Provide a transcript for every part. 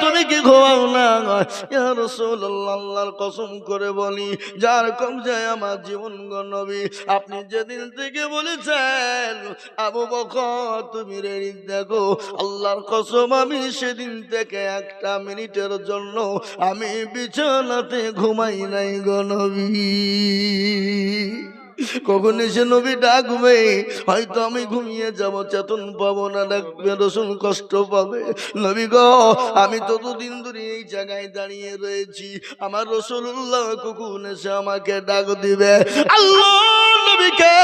তুমি কি ঘুমাও না? কসম করে বলি, যার কম যায় আমার জীবন নবী। আপনি যেদিন থেকে বলেছেন, আবু বকর, তুমি রেডি, দেখো, আল্লাহর কসম, আমি সেদিন থেকে একটা মিনিটের জন্য আমি বিছানাতে ঘুমাই নাই গো নবী। কখন এসে নবী ডাকবে হয়তো আমি ঘুমিয়ে যাব, চেতন পাবো না, ডাকবে, রসুন কষ্ট পাবে। নবী গো, আমি ততদিন ধরে এই জায়গায় দাঁড়িয়ে রয়েছি। আমার রসুল্লাহ কখন এসে আমাকে ডাক দিবে? আল্লাহ! নবীকে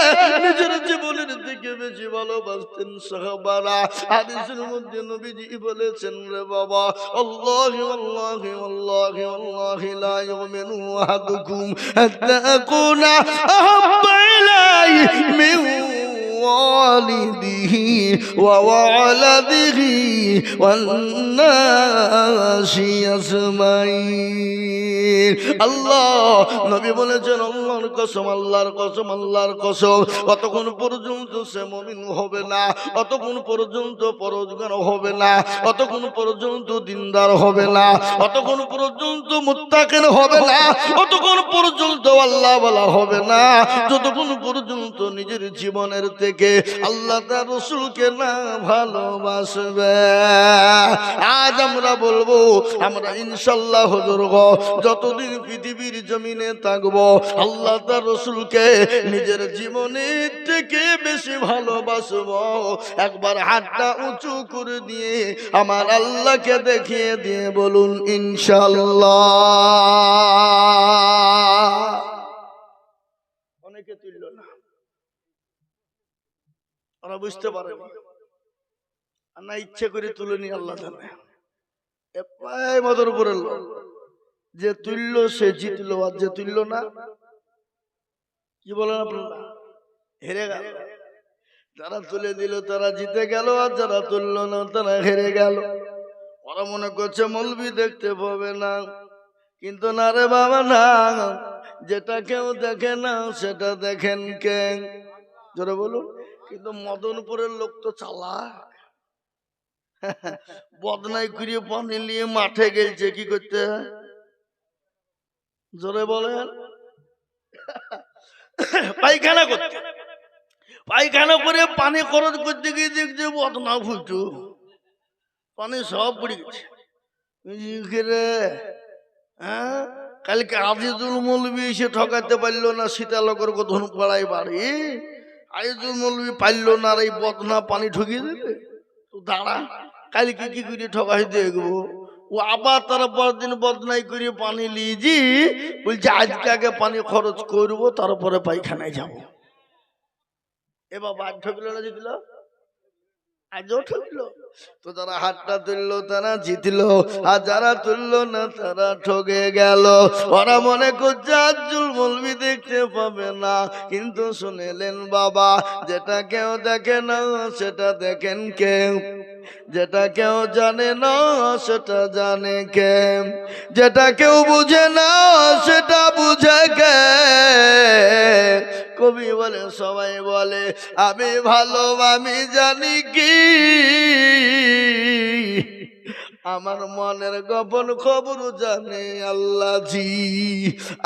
নিজের জীবনের থেকে বেশি ভালোবাসতেন সাহাবারা হাদিসের মধ্যে নবীজি বলেছেন রে বাবা আল্লাহি আল্লাহি আল্লাহি আল্লাহি লা ইউমিনু আহাদুকুম হাত্তা আকুনা আহাব্বা ইলাইহি মিন والده وولده والناس أجمعين আল্লাহ, নবী বলেছেন, আল্লাহর কসম আল্লাহর কসম আল্লাহর কসম। কতক্ষণ পর্যন্ত সে মমিন হবে না, অতক্ষণ পর্যন্ত পরোজগার হবে না, অতক্ষণ পর্যন্ত দিনদার হবে না, অতক্ষণ পর্যন্ত মুত্তাকিন হবে না, অতক্ষণ পর্যন্ত আল্লাহ বলা হবে না। যতক্ষণ পর্যন্ত নিজের জীবনের থেকে আল্লাহ তার রসুলকে না ভালোবাসবে। আজ আমরা বলব, আমরা ইনশাল্লাহ হজর গো পৃথিবীর জমিনে থাকব। আল্লাহ তার রসুলকে নিজের জীবনের থেকে বেশি ভালোবাসবো। একবার হাতটা উঁচু করে দিয়ে আমার আল্লাহকে দেখিয়ে দিয়ে বলুন ইনশাল্লাহ অনেকে তুলল না। ওরা বুঝতে পারে না। ইচ্ছে করে তুলেনি আল্লাহ জানে। মদের উপরে লোক। যে তুললো সে জিতলো আর যে তুললো না। কি বলেন আপনারা? হেরে গেল। যারা তুলে দিল তারা জিতে গেল আর যারা তুললো না তারা হেরে গেল। ওরা মনে করছে মলবি দেখতে পাবে না। কিন্তু না রে বাবা, না। যেটা কেউ দেখে না, সেটা দেখেন কে? জোরে বলুন। কিন্তু মদনপুরের লোক তো চালা বদনাই করিয়ে পানি নিয়ে মাঠে গেলছে, কি করতে জোরে বলেন। পায়খানা করতে পায়খানা করে পানি খরচ করতে গিয়ে দেখছে বদনা ফুটু পানি সব পড়ে গেছে। হ্যাঁ? কালকে আজিজুল মৌলবি এসে ঠকাতে পারল না সীতালকর কথন পাড়ায় বাড়ি। আজিজুল মৌলবি পারল না আর এই বদনা পানি ঠকিয়ে দেবে তো দাঁড়া, কালকে কি করে ঠকাই দেখব? ও আবার তারা পরদিন বদনাই করে পানি লিয়েছি বলছে, আজকে আগে পানি খরচ করব, তারপরে পায়খানায় যাব। এ বাবা, আজ ঠকলো না জিতল? আজও ঠকলো? তো হাতটা তুললো, তারা আর যারা তুললো না, তারা ঠকে গেল। ওরা মনে করছে মলবি দেখতে পাবে না। কিন্তু শুনেলেন বাবা, যেটা কেউ দেখে না, সেটা দেখেন কেউ। যেটা কেউ জানে না, সেটা জানে কে। যেটা কেউ বুঝে না, সেটা বুঝে কে। কবি বলে, সবাই বলে, আমি ভালো, আমি জানি কি। আমার মনের গোপন খবর জানে আল্লাহ জি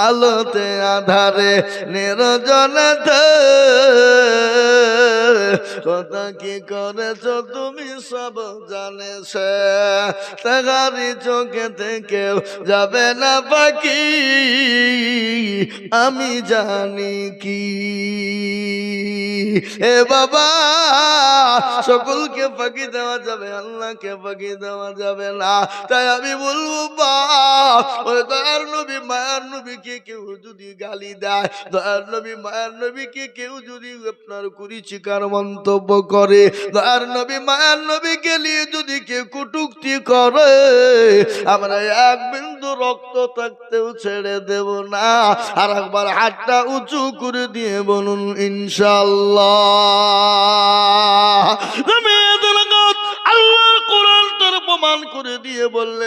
আলোতে আধারে নিরজনতে কথা কি করেছ তুমি সব জানে সে তাহারি চোখে থেকে যাবে না পাখি। আমি জানি কি। এ বাবা, সকলকে ফাঁকি দেওয়া যাবে, আল্লাহকে ফাঁকি দেওয়া যাবে। না, তাই আমি বলব বা ওই দয়ার নবী, মায়ার নবীকে কেউ যদি গালি দেয়, দয়ার নবী, মায়ার নবীকে কেউ যদি আপনার কুড়ি চিকার মন্তব্য করে, দয়ার নবী, মায়ার নবীকে নিয়ে যদি কেউ কটুক্তি করে, আমরা এক বিন্দু রক্ত থাকতেও ছেড়ে দেব না, আর একবার হাতটা উঁচু করে দিয়ে বলুন ইনশাল্লাহ করে দিয়ে বললে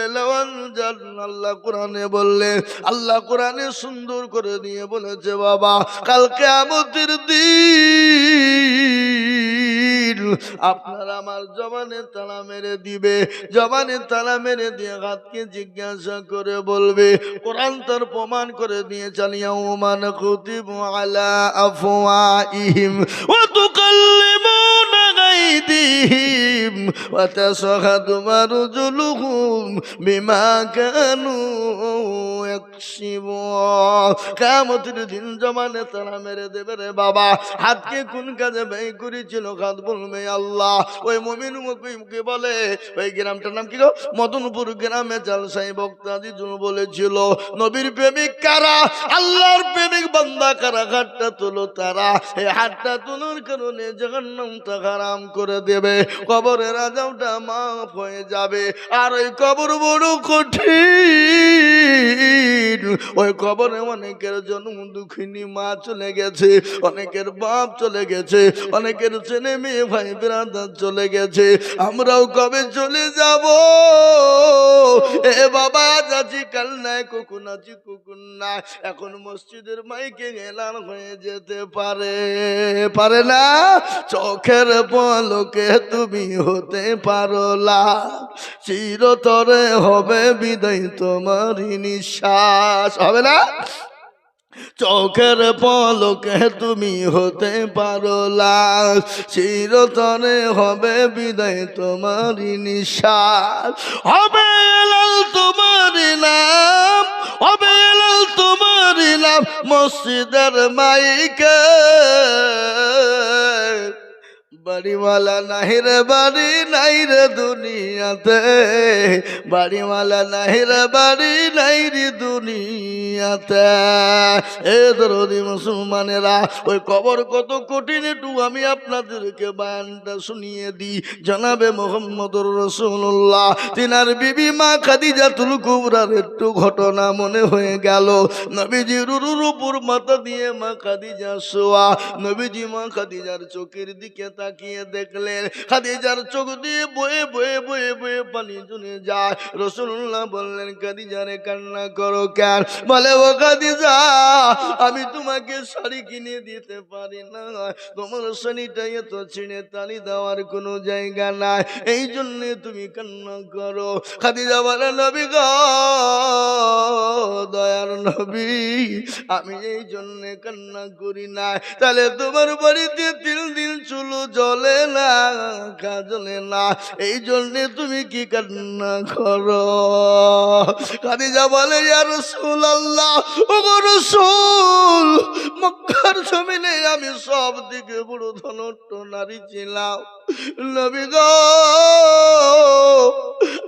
আল্লাহ কোরআনে বললে, আল্লাহ কোরআনে সুন্দর করে দিয়ে বলেছে, বাবা কালকে আমাদের দিন আপনার আমার জবানে তালা মেরে দিবে, জবানে তালা মেরে দিয়ে হাতকে জিজ্ঞাসা করে বলবে, কোরআন তার প্রমাণ করে দিয়ে চালিয়া ওমান কুতিব আলা আফওয়াইহিম, ওয়া তুকাল্লিমুনা তাশহাদু আরজুলুহুম বিমা কানু ইয়াকসিবুন দিন জমানে তারা মেরে দেবে রে বাবা হাতকে কোন কাজে ব্যয় করেছিল বলবে আল্লাহ? ওই মমিন বলে? ওই গ্রামটার নাম কি গো? মদনপুর গ্রামে জালসাই বলেছিল, নবীর প্রেমিক কারা? আল্লাহর প্রেমিক বান্দা কারা? হাতটা তুলো তারা। এই হাতটা তোলার কারণে জগন্নামটা হারাম করে দেবে। কবরের রাজাওটা মাফ হয়ে যাবে। আর ওই কবর বড় কঠিন। ওই কবরে অনেকের জন্ম দুঃখিনী মা চলে গেছে, অনেকের বাপ চলে গেছে, অনেকের ছেলে মেয়ে, ভাই বিরাদার চলে গেছে। আমরাও কবে চলে যাব? এ বাবা যাচ্ছি কাল নাই কুকুন আছি কুকুন না এখন মসজিদের মাইকে এলান হয়ে যেতে পারে। পারে না? চোখের পলকে তুমি হতে পারো লা চিরতরে হবে বিদায় তোমারই নিঃশ্বাস হবে না? চোখের পলকে তুমি হতে পারো লাশ। চিরতরে হবে বিদায় তোমারই নিঃশ্বাস। হবে লাল তোমারই নাম, হবে লাল তোমারই নাম মসজিদের মাইকে। বাড়িওয়ালা নাহি রে, বাড়ি নাই রে দুনিয়াতে। বাড়িওয়ালা নাহি রে, বাড়ি নাই রে দুনিয়াতে। এ দরদি মুসলমানেরা, ওই কবর কত কঠিন একটু আমি আপনাদেরকে বায়ানটা শুনিয়ে দিই। জানাবে মোহাম্মদুর রসুল্লাহ তিনার বিবি মা খাদিজাতুল কুবরার একটু ঘটনা মনে হয়ে গেল। নবীজি রুরুর উপর মাথা দিয়ে মা খাদিজা শোয়া, নবীজি মা খাদিজার চোখের দিকে তাকিয়ে দেখলেন। খাদিজার চোখ দিয়ে বয়ে বয়ে বয়ে বয়ে পানি জুনে যায়। রসুল্লাহ বললেন খাদিজারে কান্না করো কেন বলে, ও খাদিজা, আমি তোমাকে শাড়ি কিনে দিতে পারি না। তোমার শাড়িটা এত ছিঁড়ে তালি দেওয়ার কোনো জায়গা নাই। এই জন্যে তুমি কান্না করো। খাদিজা বলে, নবী গা নবী, আমি এই জন্য কান্না করি না তাহলে তোমার বাড়িতে তিল দিন চুলো জলে না কাজলে না। এই জন্য তুমি কি কান্না করো? খাদিজা বলে আর রসুল আল্লাহ রসুল মক্কার জমিনে আমি সব দিকে বড় ধনট্ট নারী ছিলাম। নবী গো,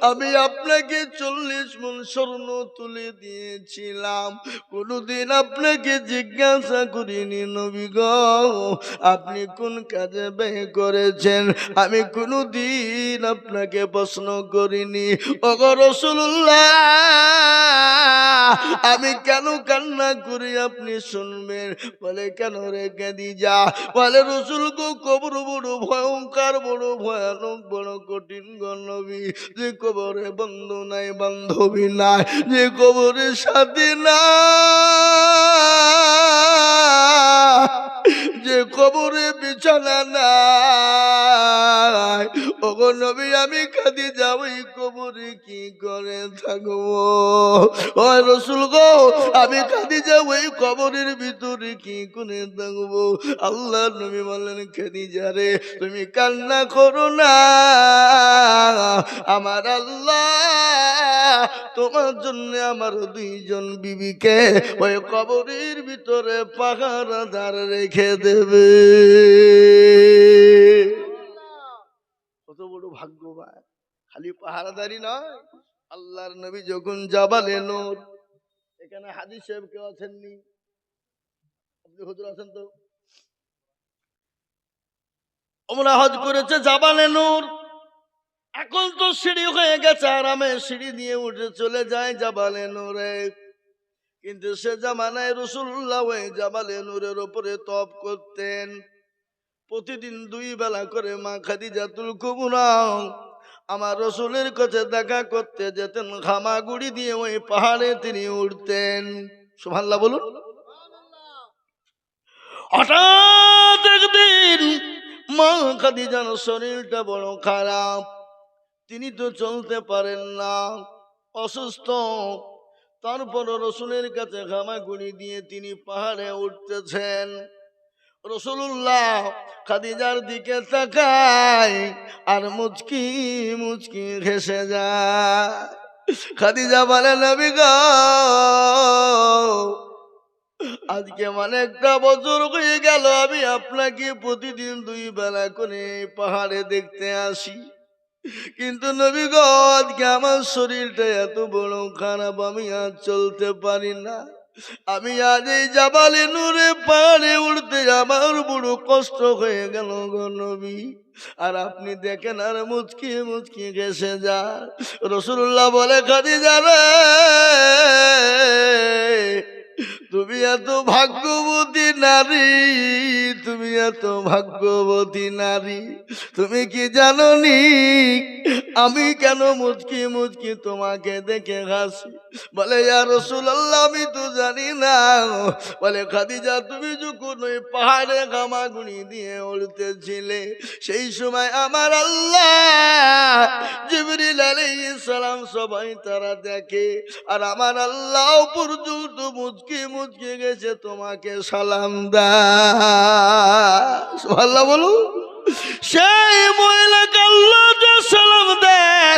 আমি আপনাকে চল্লিশ মন স্বর্ণ তুলে দিয়েছিলাম। কোনোদিন আপনাকে জিজ্ঞাসা করিনি, নবী গো, আপনি কোন কাজে ব্যয় করেছেন? আমি কোনোদিন আপনাকে প্রশ্ন করিনি। ওগো রসুল্লাহ আমি কেন কান্না করি আপনি শুনবেন? বলে, কেন রে কেঁদি যা বলে, রসুল গো, কবর বড় ভয়ঙ্কর, বড় ভয়ানক, বড় কঠিন গণবী যে কবরে বন্ধু নাই, বান্ধবী নাই, যে কবরে সাথে না যে কবরে বিছানা নাই। ওগো নবী, আমি খাদি যাব এই কবরে কি করে থাকব? ও রসুল গো, আমি কাঁদি যাব এই কবরের ভিতরে কি করে থাকব? আল্লাহ নবী বললেন খাদি যারে তুমি কান্না করো না। আমার আল্লাহ, তোমার জন্য আমার দুইজন বিবিকে ওই কবরের ভিতরে পাহারাদার রেখে দেবে। কত বড় ভাগ্যবান। খালি পাহারাদারি নয়, আল্লাহর নবী যখন জাবালে নূর, এখানে হাদিস সাহেব কেউ আছেননি? আপনি হুজুর আছেন তো? ওমরা হজ করেছে জাবালে নূর। এখন তো সিঁড়ি হয়ে গেছে, আরামে সিঁড়ি দিয়ে উঠে চলে যায় জাবালে নূরে। কিন্তু সে জামানায় রসুল্লাহ ওই জাবালে নূরের ওপরে তপ করতেন। প্রতিদিন দুই বেলা করে মা খাদিজাতুল কুবরা আমার রসুলের কাছে দেখা করতে যেতেন ঘামাগুড়ি দিয়ে ওই পাহাড়ে তিনি উঠতেন। সুভাল্লা বলুন। হঠাৎ একদিন মা খাদিজার শরীরটা বড় খারাপ। তিনি তো চলতে পারেন না, অসুস্থ। তারপর রসুলের কাছে ঘামাগুড়ি দিয়ে তিনি পাহাড়ে উঠতেছেন। রসুল্লাহ খাদিজার দিকে তাকায়, আর মুচকি মুচকি ঘেসে যায়। খাদিজা বলে, নবী আজকে মানে একটা বছর হয়ে গেল, আমি আপনাকে প্রতিদিন দুই বেলা করে পাহাড়ে দেখতে আসি। কিন্তু নবী গো, আজকে আমার শরীরটা এত বড় খারাপ, আমি আর চলতে পারি না। আমি আজ এই জাবালে নূরে পাহাড়ে উঠতে আমার বড় কষ্ট হয়ে গেল গো নবী। আর আপনি দেখেন আর মুচকি মুচকি গেছে যা রসুল্লাহ বলে খাদি যাবে তুমি এত ভাগ্যবতী নারী, তুমি এত ভাগ্যবতী নারী, তুমি কি জানো নি? আমি কেন মুচকি মুচকি তোমাকে দেখে হাসি? বলে, ইয়া রসুল্লাহ আমি তো জানি না। বলে, খাদিজা, তুমি যখন ওই পাহাড়ে গামাগুড়ি দিয়ে উড়তেছিলে, সেই সময় আমার আল্লাহ জিবরিল আলাইহিস সালাম সবাই তারা দেখে, আর আমার আল্লাহ পর্যন্ত মুচকি মুচকি গেছে তোমাকে সালাম দা বলুন। সেই মহিলাকে আল্লাহ যে সালাম দেয়,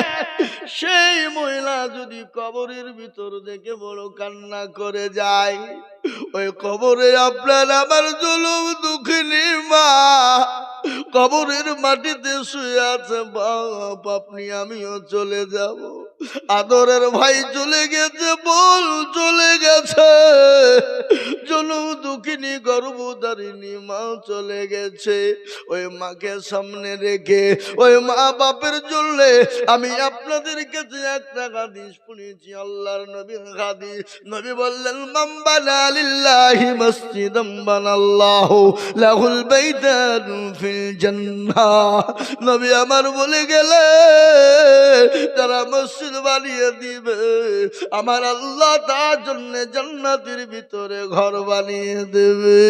সেই মহিলা যদি কবরের ভিতর দেখে বড় কান্না করে যায়, ওই কবরে আপনার আমার জলম দুঃখিনী মা। কবরের মাটিতে শুয়ে আছে, বাপ, আপনি, আমিও চলে যাব। আদরের ভাই চলে গেছে বল চলে গেছে। গর্ভধারিণী মা চলে গেছে। ওই মাকে সামনে রেখে, ওই মা বাপের আমি আপনাদের কাছে একটা হাদিস শুনেছি আল্লাহর নবীর হাদিস। নবী বললেন মসজিদাম বানাল্লাহু লাহুল নবী আমার বলে গেলে, তারা মসজিদ বানিয়ে দিবে। আমার আল্লাহ তার জন্য জান্নাতের ভিতরে ঘর বানিয়ে দেবে।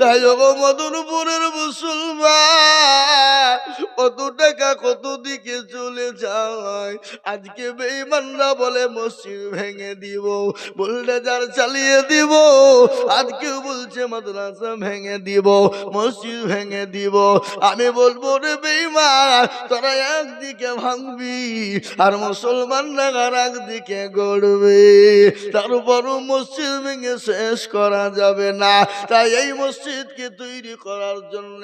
তাই মদনপুরের মুসলমান, কত টাকা, কত দিকে চলে যায়? আজকে বেঈমানরা বলে, মসজিদ ভেঙে দিব, বুলডেজার চালিয়ে দিব। আজকে বলছে, মাদ্রাসা ভেঙে দিব, মসজিদ ভেঙে দিব। আমি বলব রে বেঈমান, তোরা একদিকে ভাঙবি, আর মুসলমানরা আর একদিকে গড়বে তারপরও মসজিদ ভেঙে শেষ করা যাবে না। তাই এই মসজিদকে তৈরি করার জন্য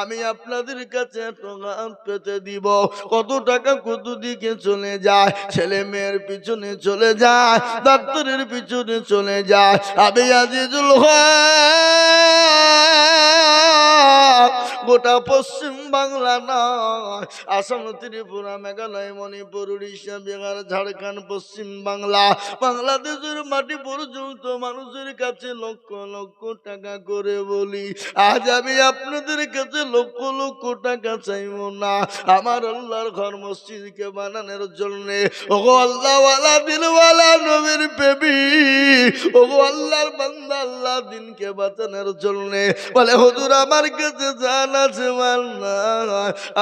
আমি আপনাদের কাছে পেতে দিব। কত টাকা কত দিকে চলে যায়? ছেলে মেয়ের পিছনে চলে যায়, ডাক্তারের পিছনে চলে যায়। আমি আজিজুল গোটা পশ্চিম বাংলা নয়। আসাম, ত্রিপুরা, মেঘালয়, মণিপুর, উড়িষ্যা, বিহার, ঝাড়খণ্ড, পশ্চিম বাংলা। বাংলাদেশের মাটি পর্যন্ত মানুষের কাছে লক্ষ লক্ষ টাকা করে বলি, আজ আমি আপনাদের কাছে লক্ষ লক্ষ টাকা চাইব না। আমার আল্লাহর ঘর মসজিদকে বানানোর জন্য, ওগো আল্লাহওয়ালা, দিলওয়ালা, নবীর পেবি ওগো আল্লাহর বান্দা আল্লাহ দিনকে বাঁচানোর জন্য বলে, হুজুর, আমার কাছে জান আছে।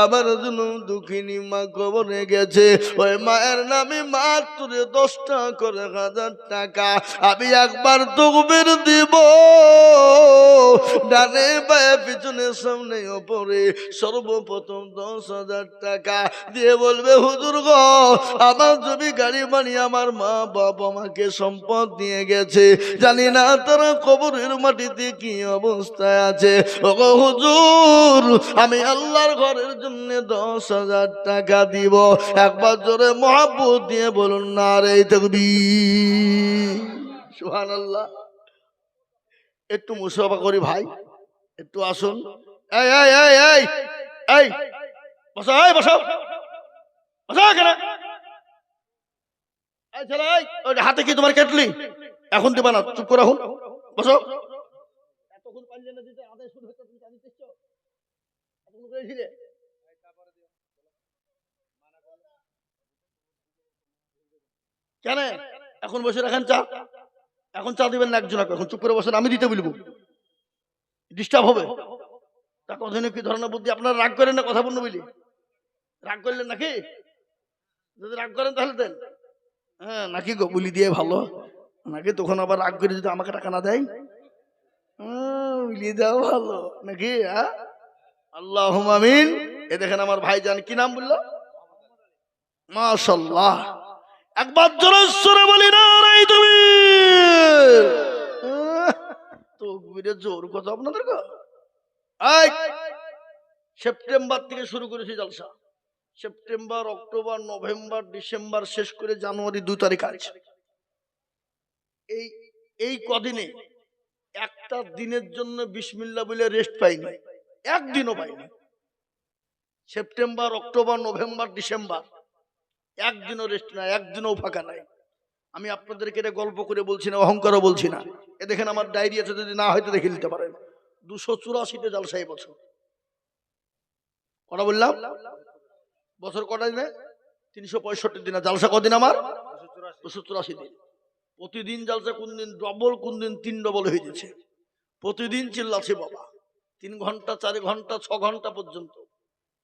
আমার জন্য দুঃখিনী মা কবরে গেছে। ওই মায়ের নামে মাত্র দশটা করে হাজার টাকা। আমি একবার তকবের দিব। ডানে পায়ে, পিছনে, সামনে, ওপরে সর্বপ্রথম দশ হাজার টাকা দিয়ে বলবে, হুজুর গো, আমার জমি, গাড়ি, বাড়ি, আমার মা, বাপ আমাকে সম্পদ দিয়ে গেছে। জানি না তারা কবরের মাটিতে কি অবস্থায় আছে। ও হুজুর, আমি আল্লাহর ঘরের জন্য দশ হাজার টাকা দিব। একবার জোরে মহাব্বত দিয়ে বলুন না রে তকবি সুহান আল্লাহ একটু মুসাফা করি ভাই, একটু আসুন। হাতে কি তোমার কেটলি? এখন দিবা না, চুপ করে হুন বসো। কেন? এখন বসে রাখেন চা। এখন চা দিবেন না একজন এখন চুপ করে বসেন আমি দিতে বলব। ডিস্টার্ব হবে। তা কথা কি ধরনের বুদ্ধি আপনারা রাগ করেন না কথা বলব বলি। রাগ করলেন নাকি? যদি রাগ করেন তাহলে দেন। হ্যাঁ নাকি গো বলি দিয়ে ভালো। নাকি তখন আবার রাগ করে যদি আমাকে টাকা না দেয়? হ্যাঁ, বলি দেওয়া ভালো। নাকি হ্যাঁ আল্লাহ আমিন। এ দেখেন আমার ভাই ভাইজান কি নাম বলল? মাশাল্লাহ একবার জোরস্বরে বলি না। ডিসেম্বর, শেষ করে জানুয়ারি তারিখ আছে এই এই কদিনে একটা দিনের জন্য বিসমিল্লা বলে রেস্ট পাইনি। একদিনও পাইনি। September, October, November, December. একদিনও রেস্ট নাই, একদিনও ফাঁকা নাই। আমি আপনাদেরকে এটা গল্প করে বলছি না, অহংকারও বলছি না। এ দেখেন আমার ডায়েরি আছে, যদি না হয়তো দেখে নিতে পারেন। দুশো চুরাশিতে জালসাই বছর। কটা বললাম? বছর কটা দিনে? তিনশো পঁয়ষট্টি দিন। জালসা কদিন আমার? দুশো চুরাশি দিন। প্রতিদিন জালসা কোন দিন ডবল কোন দিন তিন ডবল হয়ে যাচ্ছে। প্রতিদিন চিল্লাছে বাবা। তিন ঘণ্টা, চার ঘণ্টা, ছ ঘণ্টা পর্যন্ত।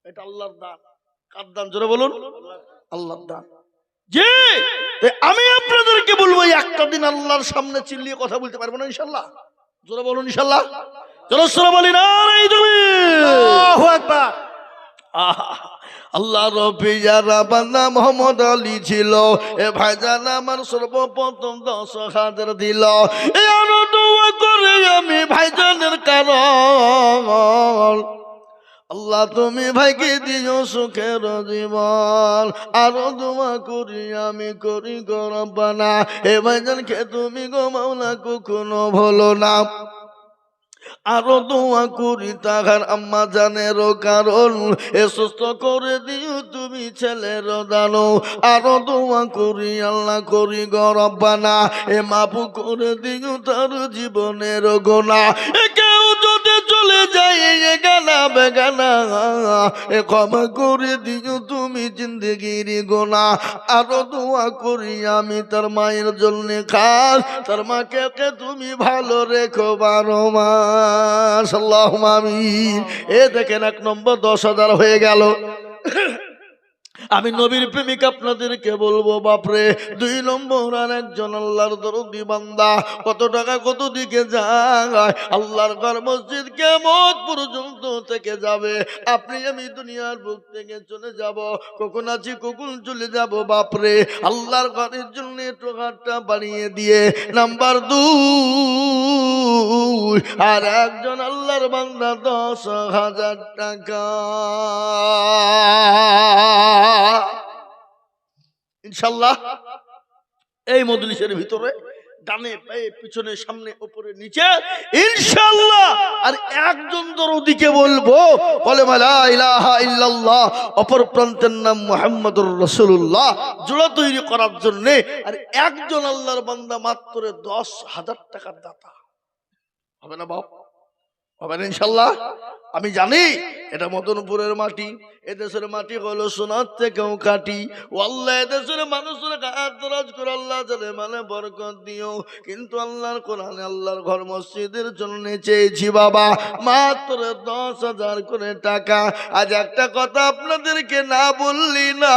এটা আল্লাহর দান। কার দান? জোরে বলুন। আল্লাহর দান। জি! আমি আপনাদেরকে বলব একটা দিন আল্লাহর সামনে চিল্লিয়ে কথা বলতে পারব না ইনশাল্লাহ। জোরে বলুন ইনশাল্লাহ। বলি না আল্লাহ রবি যারা বান্দা মোহাম্মদ আলী ছিল। এ ভাইজান আমার সর্বপ্রথম দশ হাজার দিল। এ আরও দোয়া করে আমি ভাইজানের কারণ। আল্লাহ তুমি ভাইকে দিও সুখের জীবন। আরও দোয়া করি, আমি করি গরবানা এ ভাইজানকে তুমি গো মাওলা কখনো ভুলো না। আরও দোয়া করি তাহার আম্মা জানেরও কারণ, এ সুস্থ করে দিও তুমি ছেলের দানো আরও দোয়া করি, আল্লাহ করি গরবানা এ মাপু করে দিও তার জীবনের গোনা। বেগানা এ ক্ষমা করে দিও তুমি জিন্দগির গোনা। আরও দোয়া করি আমি তার মায়ের জন্য খাস। তার মাকে তুমি ভালো রেখো বারো মাস। আল্লাহ মামি এ দেখেন এক নম্বর দশ হাজার হয়ে গেল। আমি নবীর প্রেমিক আপনাদেরকে বলব, বাপরে, দুই নম্বর আর একজন আল্লাহর দরদি বান্দা, কত টাকা কত দিকে যায়, আল্লাহর ঘর মসজিদ কেমন পর্যন্ত থেকে যাবে? আপনি আমি দুনিয়ার বুক থেকে চলে যাব, কখন আছি, কখন চলে যাব, বাপরে? আল্লাহর ঘরের জন্য একটু হাতটা বাড়িয়ে দিয়ে, নাম্বার দুই আর একজন আল্লাহর বান্দা দশ হাজার টাকা। ইনশাল্লাহ এই মজলিসের ভিতরে ডানে পায়ে, পিছনে, সামনে উপরে নিচে, ইনশাল্লাহ। আর একজন দরদিকে বলব, বলে ইল্লাল্লাহ। অপর প্রান্তের নাম মুহাম্মদুর রাসূলুল্লাহ। জোড়া তৈরি করার জন্য আর একজন আল্লাহর বান্দা মাত্র দশ হাজার টাকার দাতা। হবে না বাপ? হবে না ইনশাল্লাহ। আমি জানি এটা মদনপুরের মাটি, এদেশের মাটি হলো সোনার থেকেও কাটি আল্লাহ এদেশের মানুষের দরাজ করে আল্লাহ জানে মানে বরকত দিও। কিন্তু আল্লাহর কোরআনে আল্লাহর ঘর মসজিদের জন্য চেয়েছি বাবা, মাত্র দশ হাজার করে টাকা। আজ একটা কথা আপনাদেরকে না বললি না